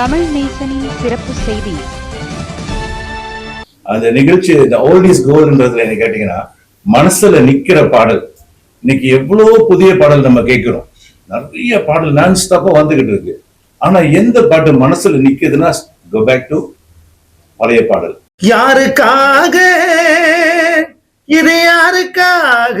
தமிழ் நேசனின் சிறப்பு செய்தி. அந்த நிகழ்ச்சி இந்த ஓல்ட் இஸ் கோல்ன்றதுல என்ன கேட்டீங்கன்னா மனசுல நிக்கிற பாடல். இன்னைக்கு எவ்வளவோ புதிய பாடல் நம்ம கேட்கிறோம். நிறைய பாடல் நான் ஸ்டாப்பா வந்துகிட்டு இருக்கு. ஆனா எந்த பாட்டு மனசுல நிக்குதுன்னா கோ பேக் டு பழைய பாடல். யாருக்காக? இது யாருக்காக?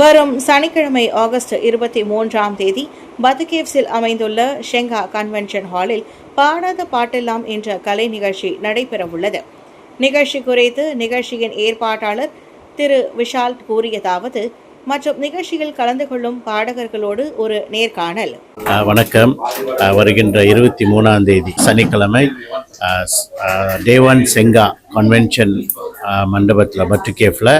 வரும் சனிக்கிழமை ஆகஸ்ட் இருபத்தி மூன்றாம் தேதி பதுகேவ்ஸில் அமைந்துள்ள ஷெங்கா கன்வென்ஷன் ஹாலில் பாடாத பாட்டெல்லாம் என்ற கலை நிகழ்ச்சி நடைபெறவுள்ளது. நிகழ்ச்சி குறித்து நிகழ்ச்சியின் ஏற்பாட்டாளர் திரு விஷால் கூறியதாவது மற்றும் நிகழ்ச்சியில் கலந்து கொள்ளும் பாடகர்களோடு ஒரு நேர்காணல். வணக்கம். வருகின்ற இருபத்தி மூணாம் தேதி சனிக்கிழமை தேவான் செங்கா கன்வென்ஷன் மண்டபத்தில் பட்டுகேஃபில்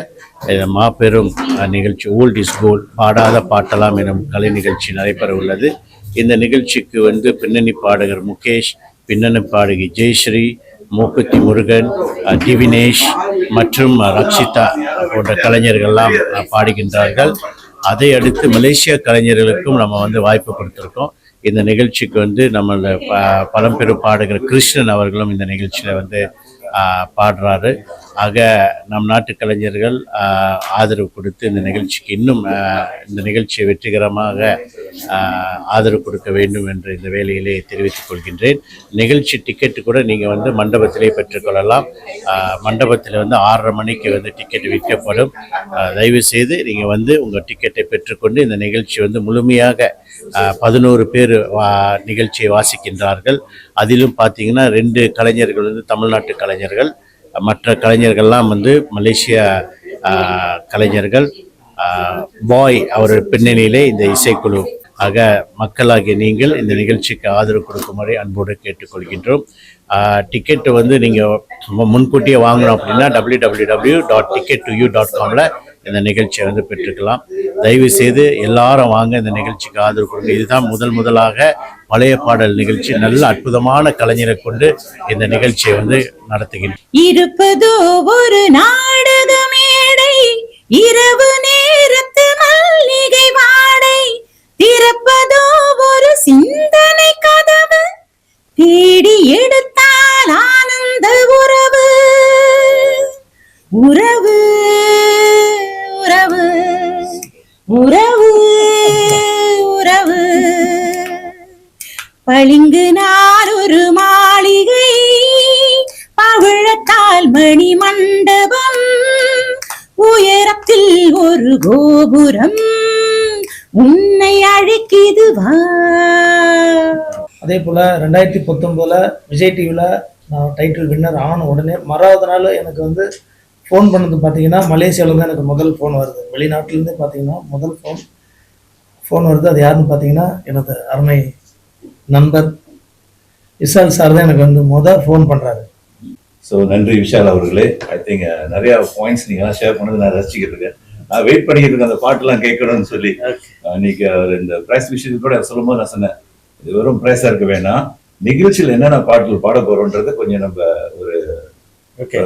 மாபெரும் நிகழ்ச்சி ஓல்ட் இஸ் கோல்ட் பாடாத பாட்டலாம் எனும் கலை நிகழ்ச்சி நடைபெற உள்ளது. இந்த நிகழ்ச்சிக்கு வந்து பின்னணி பாடகர் முகேஷ் பின்னணி பாடகி ஜெயஸ்ரீ மூக்குத்தி முருகன் திவினேஷ் மற்றும் ரக்ஷிதா போன்ற கலைஞர்கள்லாம் பாடுகின்றார்கள். அதை அடுத்து மலேசிய கலைஞர்களுக்கும் நம்ம வந்து வாய்ப்பு கொடுத்துருக்கோம். இந்த நிகழ்ச்சிக்கு வந்து நம்மளோட ப- பழம்பெரும் பாடகர் கிருஷ்ணன் அவர்களும் இந்த நிகழ்ச்சியில் வந்து பாடுறாரு. ஆக நம் நாட்டு கலைஞர்கள் ஆதரவு கொடுத்து இந்த நிகழ்ச்சிக்கு இன்னும் இந்த நிகழ்ச்சியை வெற்றிகரமாக ஆதரவு கொடுக்க வேண்டும் என்று இந்த வேலையிலே தெரிவித்துக் கொள்கின்றேன். நிகழ்ச்சி டிக்கெட்டு கூட நீங்கள் வந்து மண்டபத்திலே பெற்றுக்கொள்ளலாம் மண்டபத்தில் வந்து ஆறரை மணிக்கு வந்து டிக்கெட் விற்கப்படும். தயவு செய்து நீங்கள் வந்து உங்கள் டிக்கெட்டை பெற்றுக்கொண்டு இந்த நிகழ்ச்சி வந்து முழுமையாக பதினோரு பேர் வா நிகழ்ச்சியை வாசிக்கின்றார்கள். அதிலும் பார்த்தீங்கன்னா ரெண்டு கலைஞர்கள் வந்து தமிழ்நாட்டு கலைஞர்கள் மற்ற கலைஞர்கள்லாம் வந்து மலேசிய கலைஞர்கள். பாய் அவர் பின்னணியிலே இந்த இசைக்குழு. ஆக மக்களாகிய நீங்கள் இந்த நிகழ்ச்சிக்கு ஆதரவு கொடுக்குமாறு அன்போடு கேட்டுக்கொள்கின்றோம். டிக்கெட்டு வந்து நீங்கள் முன்கூட்டியே வாங்கணும் அப்படின்னா W W W dot ticket to you dot காமில் இந்த நிகழ்ச்சியை வந்து பெற்றுக்கலாம். தயவு செய்து எல்லாரும் வாங்க இந்த நிகழ்ச்சிக்கு ஆதரவு கொடுங்க. இதுதான் முதல் முதலாக பழைய பாடல் நிகழ்ச்சி. நல்ல அற்புதமான கலைஞரை கொண்டு இந்த நிகழ்ச்சியை வந்து நடத்துகிறேன் இருப்பதோ ஒரு நாடக மேடை இரவு பளிங்கு நாள் ஒரு மாளிகை பவிழத்தால் மணி மண்டபம் உயரத்தில் ஒரு கோபுரம் உன்னை அழைக்கிதுவா அதே போல் ரெண்டாயிரத்தி பத்தொம்போதில் விஜய் டிவியில் நான் டைட்டில் வின்னர் ஆன உடனே மறாவது நாள் எனக்கு வந்து ஃபோன் பண்ணது பார்த்தீங்கன்னா மலேசியாவில் தான் எனக்கு முதல் ஃபோன் வருது. வெளிநாட்டிலேருந்து பார்த்தீங்கன்னா முதல் ஃபோன் ஃபோன் வருது. அது யாருன்னு பார்த்தீங்கன்னா எனது அருமை நண்பர் விஷால் சார் தான் எனக்கு வந்து முதல் ஃபோன் பண்ணுறாரு ஸோ நன்றி விஷால் அவர்களே. ஐ திங்க் நிறைய பாயிண்ட்ஸ் நீங்க எல்லாம் ஷேர் பண்ணது நான் ரசிச்சுக்கிட்டு இருக்கேன். நான் வெயிட் பண்ணிக்கிட்டு இருக்கேன் அந்த பாட்டெல்லாம் கேட்கணும்னு சொல்லி அஹ் இன்னைக்கு அவர் இந்த பிரைஸ் விஷயத்துக்கு கூட சொல்லும்போது நான் சொன்னேன் இது வெறும் பிரைஸா இருக்க வேணாம். நிகழ்ச்சியில் என்னென்ன பாடல்கள் பாட போறோன்றதை கொஞ்சம் நம்ம ஒரு ஓகே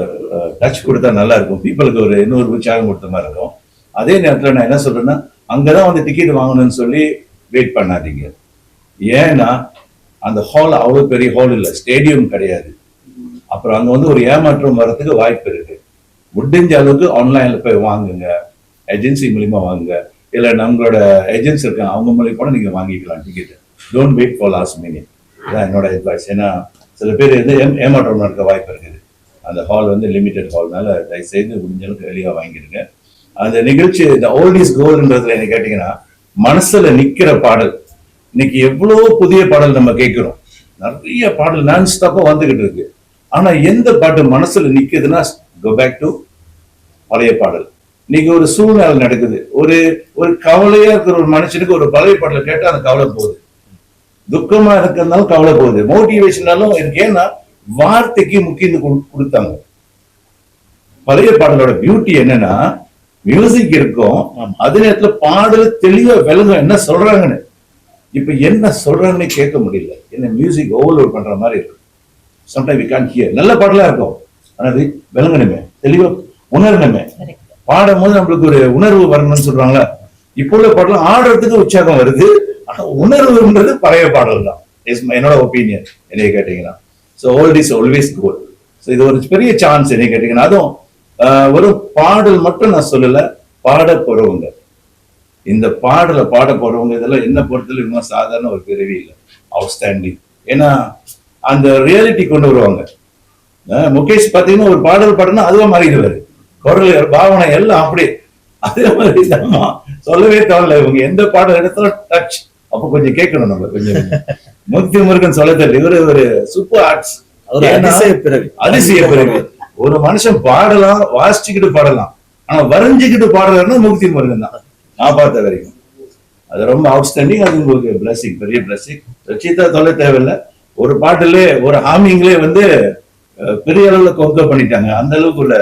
டச் கொடுத்தா நல்லா இருக்கும். பீப்புளுக்கு ஒரு இன்னொரு உற்சாகம் கொடுத்த மாதிரி இருக்கும். அதே நேரத்தில் நான் என்ன சொல்றேன்னா அங்கதான் வந்து டிக்கெட் வாங்கணும்னு சொல்லி வெயிட் பண்ணாதீங்க. ஏன்னா அந்த ஹால் அவ்வளோ பெரிய ஹால் இல்லை. ஸ்டேடியம் கிடையாது. அப்புறம் அங்க வந்து ஒரு ஏமாற்றம் வர்றதுக்கு வாய்ப்பு இருக்கு. முடிஞ்ச அளவுக்கு ஆன்லைனில் போய் வாங்குங்க. ஏஜென்சி மூலியமா வாங்குங்க. இல்லை நம்மளோட ஏஜென்சி இருக்காங்க அவங்க மூலியமா கூட நீங்க வாங்கிக்கலாம் ticket don't wait for last minute இதான் என்னோட அட்வைஸ் ஏன்னா சில பேர் வந்து ஏம்- ஏமாற்றம் நடக்க வாய்ப்பு இருக்குது. அந்த ஹால் வந்து லிமிடெட் ஹால்னால தயவுசெய்து முடிஞ்ச அளவுக்கு வெளியாக வாங்கிடுங்க. அந்த நிகழ்ச்சி இந்த ஓல்ட் இஸ் கோல்டுன்றதுல என்ன கேட்டிங்கன்னா மனசுல நிற்கிற பாடல். இன்னைக்கு எவ்வளவோ புதிய பாடல் நம்ம கேட்கிறோம். நிறைய பாடல் நான் ஸ்டாப்பா வந்துகிட்டு இருக்கு. ஆனா எந்த பாட்டு மனசுல நிக்குதுன்னா கோ பேக் டு பழைய பாடல். இன்னைக்கு ஒரு சூழ்நிலை நடக்குது. ஒரு ஒரு கவலையா இருக்கிற ஒரு மனுஷனுக்கு ஒரு பழைய பாடலை கேட்டா அந்த கவலை போகுது. துக்கமா இருக்கிறதுனாலும் கவலை போகுது. மோட்டிவேஷனாலும் இருக்கு. ஏன்னா வார்த்தைக்கு முக்கியம் கொடுத்தாங்க. பழைய பாடலோட பியூட்டி என்னன்னா மியூசிக் இருக்கும். அதே நேரத்துல பாடல் தெளிவா விளங்கும். என்ன சொல்றாங்கன்னு? இப்ப என்ன சொல்றாங்கன்னு கேட்க முடியல. என்ன மியூசிக் ஓவர்லோட் பண்ற மாதிரி இருக்கு. சம்டைம் வி கான் ஹியர் நல்ல பாடலா இருக்கும். ஆனா அது விளங்கணுமே. தெளிவா உணரணுமே. பாடும் போது நம்மளுக்கு ஒரு உணர்வு வரணும்னு சொல்றாங்களா? இப்போ உள்ள பாடலாம் ஆடுறதுக்கு உற்சாகம் வருது. ஆனா உணர்வுன்றது பழைய பாடல் தான். My- என்னோட ஒப்பீனியன் என்னைய கேட்டீங்கன்னா. So old is always good so இது ஒரு பெரிய சான்ஸ் என்னைய கேட்டீங்கன்னா. அதுவும் ஒரு பாடல் மட்டும் நான் சொல்லல. பாட இந்த பாடலை பாட போறவங்க இதெல்லாம் என்ன பொறுத்தல இன்னும் சாதாரண ஒரு பிறவி இல்லை. அவுட்ஸ்டாண்டிங் ஏன்னா அந்த ரியாலிட்டி கொண்டு வருவாங்க. முகேஷ் பாத்தீங்கன்னா ஒரு பாடல் பாடுனா அதுவா மாறிடுவாரு. குரல் பாவனை எல்லாம் அப்படியே. அதே மாதிரி சொல்லவே தேவையில்ல இவங்க எந்த பாடல் எடுத்தாலும் டச் அப்ப கொஞ்சம் கேட்கணும் நம்ம கொஞ்சம். முக்தி முருகன் சொல்ல தெரியல இவரு ஒரு சூப்பர் ஆர்ட்ஸ் அதிசய பிறவி. அதிசய பிறகு ஒரு மனுஷன் பாடலாம் வாசிச்சுக்கிட்டு பாடலாம். ஆனா வரைஞ்சுக்கிட்டு பாடுறாருன்னா முக்தி முருகன் தான். நான் பார்த்த வரைக்கும். அது ரொம்ப அவுட்ஸ்டாண்டிங் அது உங்களுக்கு பிளஸிங் பெரிய பிளஸிங் ரச்சிதா தொலை தேவையில்லை. ஒரு பாட்டுலே ஒரு ஹாமிங்லேயே வந்து பெரிய அளவில் கொங்க பண்ணிட்டாங்க. அந்த அளவுக்கு உள்ள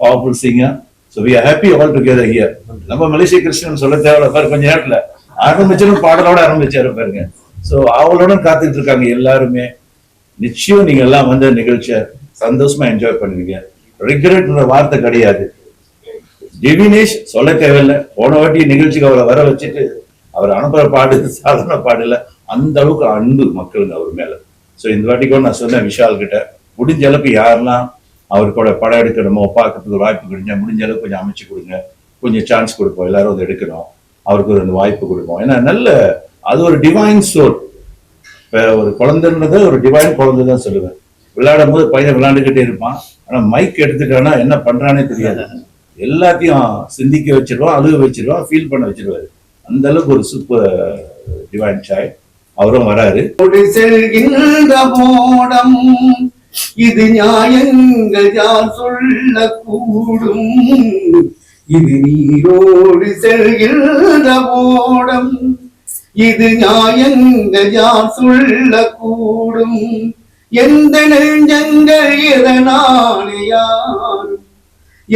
powerful singer so we happy all together here நம்ம மலேசிய கிருஷ்ணன் சொல்ல தேவையில்ல. பாரு கொஞ்ச நேரத்தில். ஆரம்பிச்சிடும் பாடலோட ஆரம்பிச்சாரு பாருங்க. ஸோ அவளோட காத்துட்டு இருக்காங்க எல்லாருமே. நிச்சயம் நீங்க எல்லாம் வந்து நிகழ்ச்சியை சந்தோஷமா என்ஜாய் பண்ணுவீங்க. ரிக்ரெட்ன்ற வார்த்தை கிடையாது. டிவினேஷ் சொல்ல தேவையில்லை. போன வாட்டி நிகழ்ச்சிக்கு அவரை வர வச்சுட்டு அவர் அனுப்புற பாடு சாதாரண பாடு இல்லை அந்த அளவுக்கு அன்பு மக்களுங்க அவர் மேல. ஸோ இந்த வாட்டி கூட நான் சொன்னேன் விஷால் கிட்ட முடிஞ்ச அளவுக்கு யாரெல்லாம் அவர் கூட படம் எடுக்கணுமோ பார்க்கறதுக்கு ஒரு வாய்ப்பு கிடைச்சா முடிஞ்ச அளவுக்கு கொஞ்சம் அமைச்சு கொடுங்க கொஞ்சம் சான்ஸ் கொடுப்போம் எல்லாரும் அதை எடுக்கணும் அவருக்கு ஒரு வாய்ப்பு கொடுப்போம். ஏன்னா நல்ல அது ஒரு டிவைன் சோல் இப்போ ஒரு குழந்தைன்றது ஒரு டிவைன் குழந்தை தான் சொல்லுவேன். விளையாடும் போது பையன் விளையாண்டுக்கிட்டே இருப்பான் ஆனால் மைக் எடுத்துட்டானா என்ன பண்றானே தெரியாது. எல்லாத்தையும் சிந்திக்க வச்சிருவான் அழுக வச்சிருவான் ஃபீல் பண்ண வச்சிருவாரு. அந்த அளவுக்கு ஒரு சூப்பர் டிவைன் சாய் அவரும் வராரு. கொடு போடம் இது நியாயங்கள் யார் சொல்லக்கூடும். இது நீரோடு செல்கின்ற போடம் இது நியாயங்கள் யார் சொல்லக்கூடும். எந்த நெஞ்சங்கள் எதனாலே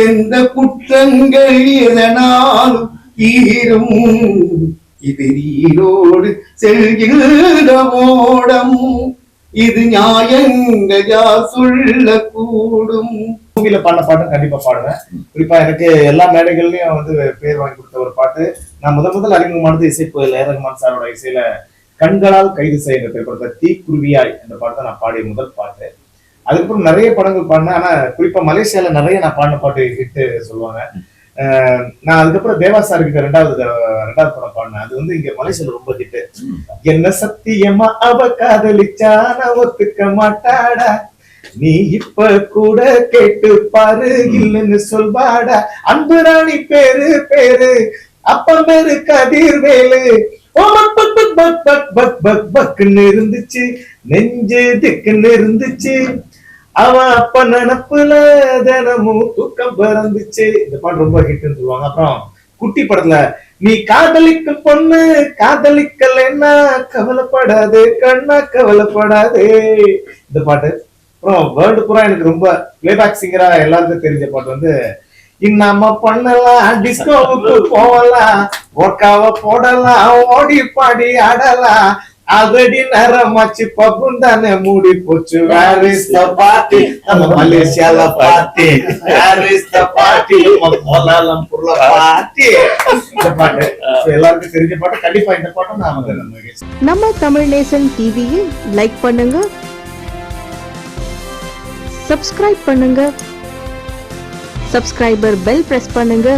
எந்த குற்றங்கள் எதனாலும் தீரும். இது நீரோடு செல்கின்ற ஓடம் இது நியாயங்கயா யார் சொல்லக்கூடும். மூவில பாடின பாட்டும் கண்டிப்பா பாடுவேன். குறிப்பா எனக்கு எல்லா மேடைகள்லயும் வந்து பேர் வாங்கி கொடுத்த ஒரு பாட்டு. நான் முதல் முதல் அறிமுகமானது இசை ஏ ரகுமான் சாரோட இசையில கண்களால் கைது செய்கிற திரைப்படத்தை தீக்குருவியாய் என்ற பாட்டை நான் பாடிய முதல் பாட்டு. அதுக்கப்புறம் நிறைய படங்கள் பாடினேன். ஆனா குறிப்பா மலேசியால நிறைய நான் பாடின பாட்டு ஹிட்டு சொல்லுவாங்க. நான் அதுக்கப்புறம் தேவா சாருக்கு ரெண்டாவது ரெண்டாவது படம் பாடினேன். அது வந்து இங்க மலேசியால ரொம்ப ஹிட்டு என்ன சத்தியமா அவ காதலிச்சான? ஒத்துக்க மாட்டாடா. நீ இப்ப கூட கேட்டு பாரு இல்லைன்னு சொல்வாடா. அன்பு ராணி பேரு பேரு. அப்பம் பேரு கதிர்வேலு பக் பக் பக் பக் பக் பக்னு இருந்துச்சு. நெஞ்சு திக்குன்னு இருந்துச்சு. அவ அப்ப நினப்புல தினமும் தூக்கம் பறந்துச்சு. இந்த பாட்டு ரொம்ப ஹிட்னு சொல்லுவாங்க. அப்புறம் குட்டி படத்துல நீ காதலிக்க பொண்ணு காதலிக்கலைன்னா கவலைப்படாது கண்ணா கவலைப்படாதே. இந்த பாட்டு. அப்புறம் வேர்ல்டு பூரா எனக்கு ரொம்ப பிளேபேக் சிங்கரா எல்லாருக்கும் தெரிஞ்ச பாட்டு வந்து நம்ம பண்ணலாம் டிஸ்கோவுக்கு போகலாம் ஒர்க்காவ போடலாம் ஓடி பாடி ஆடலாம் ஆல்ரெடி நேரமாச்சு பப்பும் தானே மூடி போச்சு. வேர் இஸ் த பார்ட்டி நம்ம மலேசியால party where is the party கோலாலம்பூர்ல party இந்த பாட்டு. எல்லாருக்கும் தெரிஞ்ச பாட்டு. கண்டிப்பா இந்த பாட்டு நாம நம்ம தமிழ் நேசன் டிவியை லைக் பண்ணுங்க. சப்ஸ்கிரைப் பண்ணுங்க. சப்ஸ்கிரைபர் பெல் பிரஸ் பண்ணுங்க.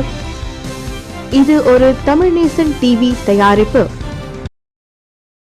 இது ஒரு தமிழ் நேசன் டிவி தயாரிப்பு.